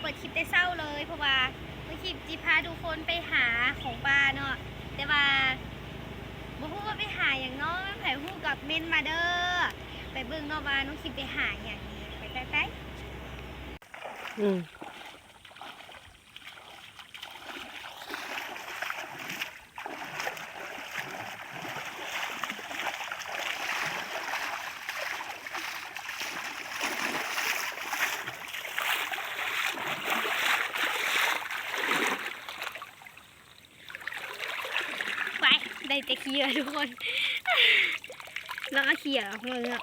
เปิดคลิปได้เศร้าเลย เพราะว่าเมื่อคลิปจีพาทุกคนไปหาของปลาเนาะแต่ว่าบ่ฮู้ว่าไปหาอย่างน้อยไผฮู้กับเมนมาเด้อไปเบิ่งเนาะว่าน้องคลิปไปหาอย่างนี้ไปไปไปอืม ไปได้แต่ เคียทุกคนแล้วก็เคลียร์ออกมาแล้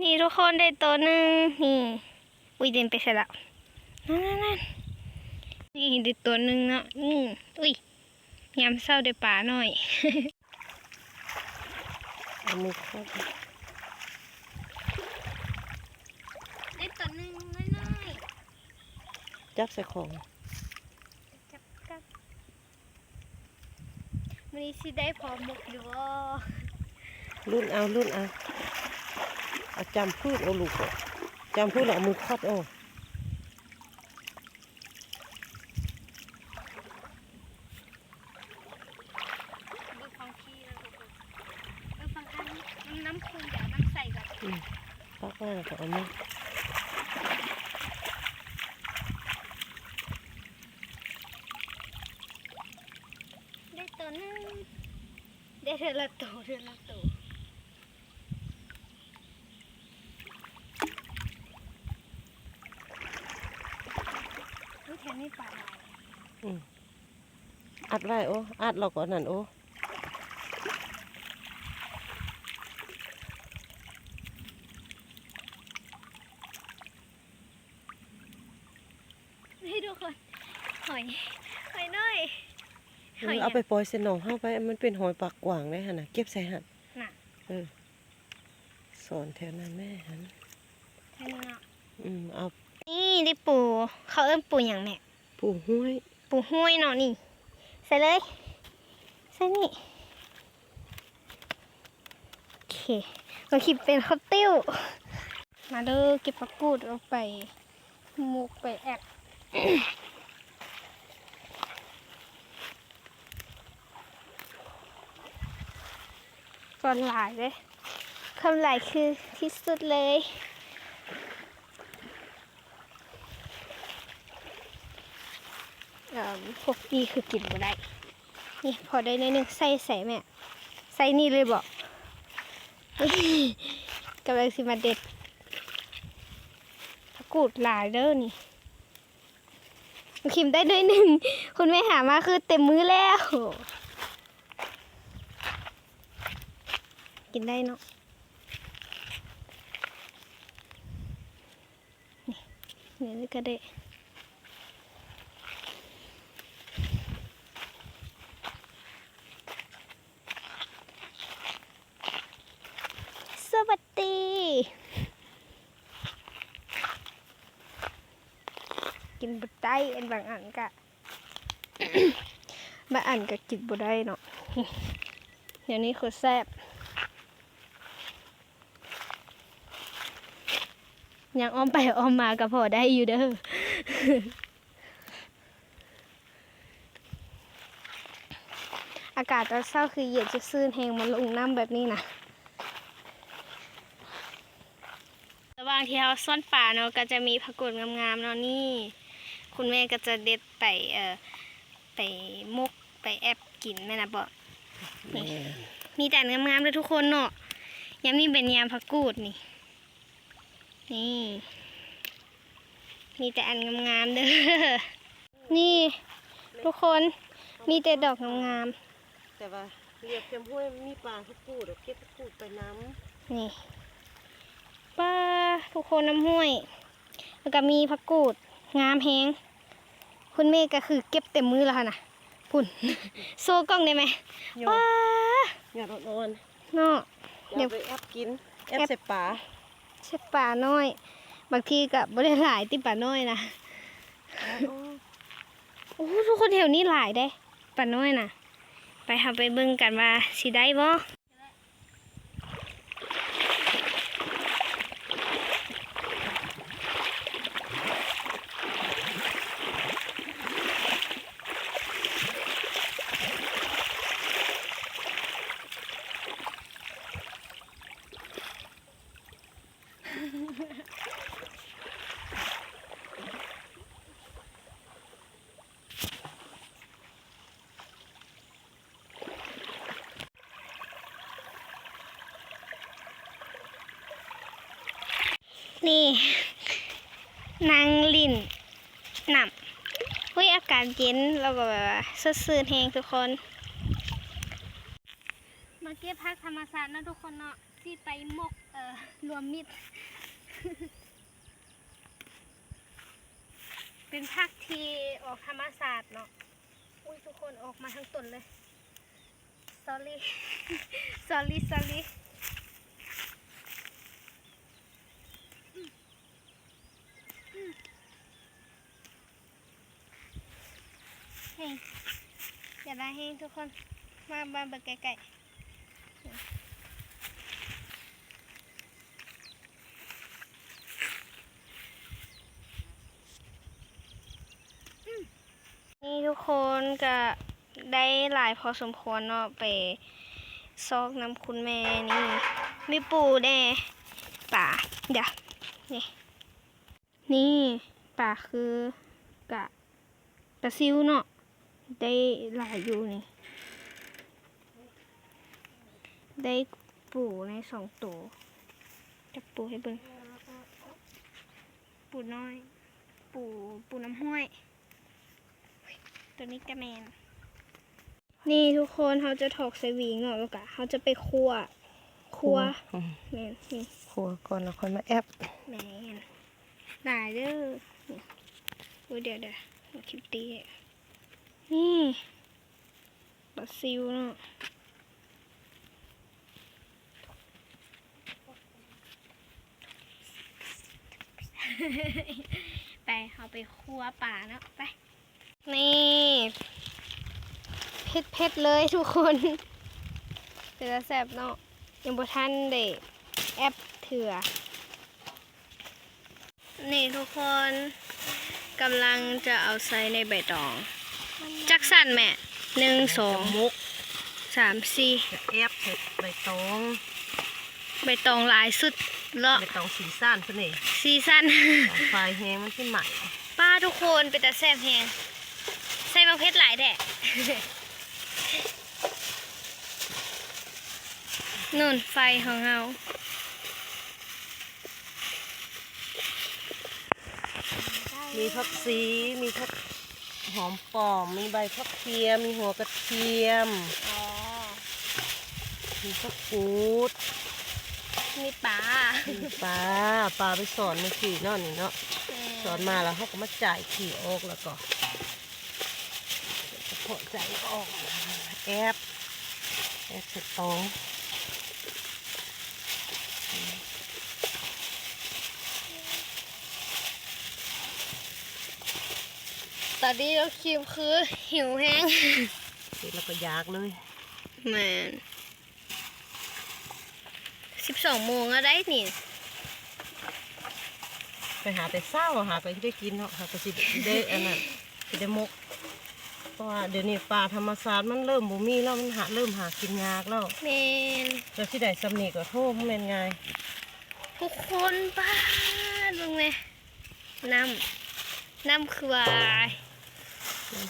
นี่ทุกคนได้ตัวหนึ่งนี่อุ้ยเดินไปเสร็จแล้วนั่นนั่นนี่ได้ตัวหนึ่งเนาะอืมอุ้ยยามเศร้าได้ป่าหน่อยอามือครบได้ตัวหนึ่งน้อยจับใส่ของ ๆจับกับ มันนี้สิได้พอหมกอยู่บ่รุ่นเอารุ่นเอาเอาจำพืชเอาลูกเอาจำพืชแล้วเอามือครอบเอาดูฟังพี่แล้วทุกคนเออฟังอันนี้น้ำน้ำคุณเดี๋ยวน้ำใส่แบบปักแล้วก็เอามือ ได้ตัวหนึงได้ เธอละตัวเธอละตัวอุ๊ยแถวนี้ปลาอะไรอืมอัดไว้โอ้อัดเราก่อนนั่นโอ้ ให้ดูคนหอยหอยน้อย หอย เอาไปปล่อยเสนองเข้าไป มันเป็นหอยปากกว่างได้ฮะนะเก็บใส่หันน่ะเออสอนแถวนั้นแม่หันแค่นี้เนาะอืมเอานี่ได้ปู เขาเอิ้นปูอย่างแม่ปูห้วยปูห้วยเนาะนี่ ใส่เลย ใส่นี่ โอเคเราคิดเป็นข้าวติ้ว มาเด้อเก็บผักกูดเอาไปมุกไปแอก ก่อนหลายเลยคำหลายคือที่สุดเลยเอ่อพวกนี้คือกินบ่ได้ นี่พอได้ในอยหนึงใส่ใส่แม่ ใส่นี่เลยบอกกำลังสิมาเด็ดผักกูดหลายเด้อนี่คิมได้หน้อยหนึ่ง คุณแม่หามาคือเต็มมือแล้ว กินได้เนาะนี่นี่ก็ได้สวัสดีกินบุได้เอันบางอันกะบางอันก็กินบุได้เนาะเดี๋ยวนี้คือแซ่บ ยังอ้อมไปอ้อมมาก็พอได้อยู่เด้ออากาศตอนเช้าคือเย็นจะซื่นแหงมันลงน้ำแบบนี้นะระหว่างที่เราซ่อนป่าเนาะก็จะมีผักกดงามๆเนาะนี่ คุณแม่ก็จะเด็ดไปเอ่อไปมุกไปแอบกินแม่นะบอกแม่มีแต่งามๆเลยทุกคนเนาะยังมีเป็นยามผักกูดนี่ นี่ มีแต่อันงามๆเด้อ นี่ ทุกคน มีแต่ดอกงามแต่ว่าเรียบเทียมห้วยมีปลาทุกปูดเก็บทุกปูดไปน้ๆนี่ป้าทุกคนน้ำห้วย แล้วก็มีผักกูด งามแฮงคุณแม่ก็คือเก็บเต็มมือแล้วค่ะนะพุ่น โซ่กล้องได้ไหมำโยป้าอย่าร้อนเนาะๆอเดี๋ย่ายวไปแอบกินแอบแอบใส่ปลา ใช่ป่าน้อย บางทีกับบริหลายที่ป่าน้อยนะโอ้ทุกคนแถวนี้หลายได้ป่าน้อยนะไปหาไปเบิ่งกันว่าสิได้บ่ นี่นางลินหนำเฮ้ยอากาศเย็นแล้วก็แบบว่าสดชื่นแหงทุกคน มาเก็บพักธรรมศาสตร์นะทุกคนเนาะที่ไปมกเอ่อรวมมิตร เป็นพักที่ออกธรรมศาสตร์เนาะอุ้ยทุกคนออกมาทั้งต้นเลย sorry sorry sorry เฮ้ย อย่าได้ทุกคน มามาเบิกไก่นี่ทุกคนก็ได้หลายพอสมควรเนาะไปซอกน้ำคุณแม่นี่ มีปูแน่ป่าเดี๋ยวนี่นี่ป่าคือกะกระซิวเนาะ ได้หลายอยู่นี่ ได้ปูในสองตัวจับปูให้เบิ่งปูน้อย ปูปูน้ำห้วยตัวนี้กระแมน นี่ทุกคนเขาจะถอกใส่หวีเนาะแล้วก็เขาจะไปคั่วคั่วอืมแมนนี่ครัวก่อนแล้วค่อยมาแอบแมนหลายเด้อนี่โอ้ยเดี๋ยวเดี๋ยวเอาคลิปตีให้ นี่บราซิลเนาะไปเอาไปคั่วป่าเนาะไป นี่เผ็ดเผ็ดๆเลยทุกคนเป็นตาแซ่บเนาะยังบ่ทันได้แอปเถื่อ นี่ทุกคนกำลังจะเอาใส่ในใบตอง จักสั่นแม่หนึ่งสองมุกสามสี่จะแอบเสร็จใบตองใบตองหลายสุดเลาะใบตองสีสั้นซะนี่ซีซั่นของไฟแห้งมันที่ใหม่ป้าทุกคนเป็นตาแซ่บแฮงใส่บางเพชรหลายแท้นู่นไฟของเรามีผักซีมีผัก หอมปอม มีใบผักเทียม มีหัวกระเทียม อ๋อ มีผักกูด มีปลามีปลา ปลาไปสอนเมื่อกี้เนาะนี่เนาะ สอนมาแล้วเขาก็มาจ่ายขี่ออกแล้วก็พอใจก็ออก แอบแอบเสร็จตอง ตอนนี้เราคิมคือหิวแห้งเสร็จแล้วก็ยากเลยแมนสิบสองโมงแล้วได้นี่ไปหาแต่เศร้าหาไปที่ได้กินเนาะหาไปสิได้อันนั้นสิได้มก เพราะว่าเดี๋ยวนี้ป่าธรรมศาสตร์มันเริ่มบ่มีแล้วมันหาเริ่มหากินยากแล้วแมนแล้วที่ใดสำนีก็โทษมันเป็นไงทุกคนป้าดลงไหมน้ำน้ำคือว่ามัน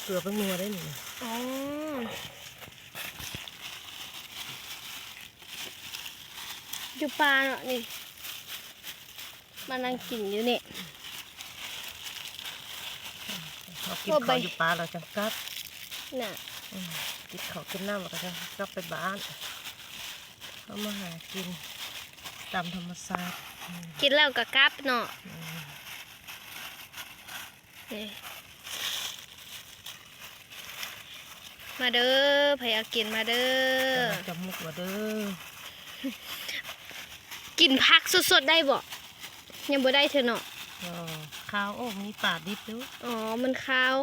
เกลือเป็นนัวได้หนิอ๋ออยู่ปลาเนาะนี่มานั่งกินอยู่นี่เรากินโอ้ใบข้าวอยู่ป่าเราจะกลับน่ะอืมกินข้าวกินน้ำเราก็จะกลับไปบ้านเขามาหากินตามธรรมศาสตร์อืมกินแล้วก็กลับเนาะนี่ มาเด้อไผเอากินมาเด้อจะจะมุกว่าเด้อกินผักสดๆได้บ่ยังบ่ได้เธอเนาะอ๋อข้าวโอ้มีป่าดิบด้วยอ๋อมันข้าว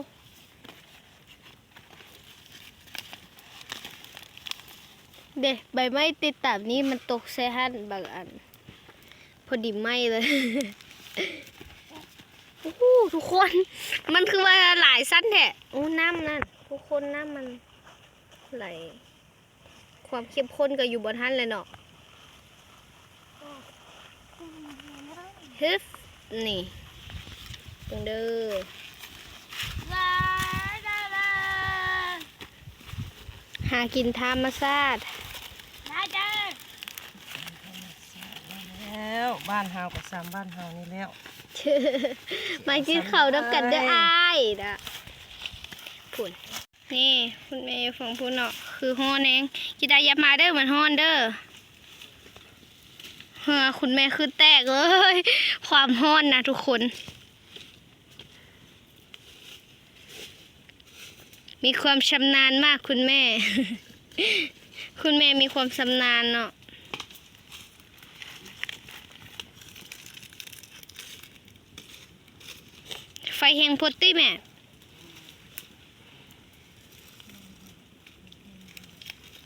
เด็ใบไม้ติดตามนี้มันตกใส่หันบางอัน พอดีไหมเลยโอ้โหทุกคน มันคือว่าหลายสั้นแท้โอ้น้ำนั่นทุกคนน้ำมัน ไหลความเข้มข้นก็อยู่บนหันเลยเนาะฮึบนี่ตรงเด้อหากินธรรมชาติแล้วแล้วบ้านเฮากับซ้ำบ้านเฮานี่แล้ว มากินข้าวน้ำกันเด้ออ้ายนะพุ่ นี่คุณเมย์ของพุ่นเนาะคือฮ้อนเองกิดายับมาเด้อมันฮ้อนเด้อเฮ้อคุณแม่คือแตกเลยความฮ้อนนะทุกคน มีความชำนาญมากคุณแม่ คุณแม่มีความชำนาญเนาะไฟแหงพดติแม่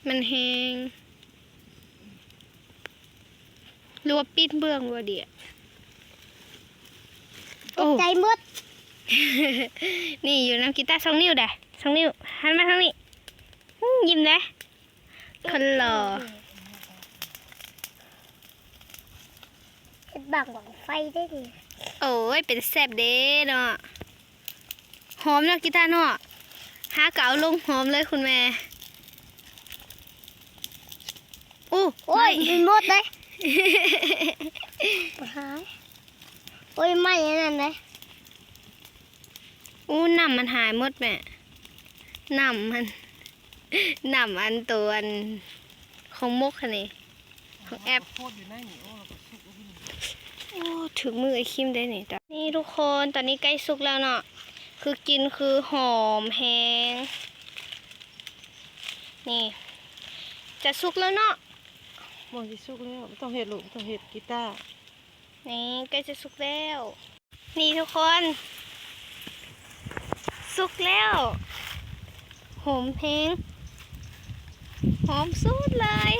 มันแหงหรือว่าปิดเบื้องว่าเดียโอ้ใจมด นี่อยู่น้ำกีตาร์สองนิ้วได้สองนิ้วหันมาทางนี้อื้อยิ้มได้คนหล่อเฮ็ดบังบังไฟได้ดิโอ้ย เป็นแซบเด้เนาะหอมเนาะกีตาร์เนาะหาเก๋าลงหอมเลยคุณแม่ อู้โอ้ยไม่มีมดเลยหายโอ้ยไม่อันนั่นเลยอู้น้ำมันหายหมดแม่น้ำมันน้ำอันตัวอันของมกค่ะนี่ของแอป โคตรอยู่ในนี่โอ้เราก็สุกแล้วพี่โอ้ถึงมือไอคิมได้นี่จ้ะนี่ทุกคนตอนนี้ใกล้สุกแล้วเนาะคือกินคือหอมแฮงนี่ จะสุกแล้วเนาะ มองจะสุกแล้วบ่ต้องเห็ดลูกบ่ต้องเห็ดกีตาร์นี่ใกล้จะสุกแล้ว นี่ทุกคน สุกแล้วหอมเพลงหอมสุดเลย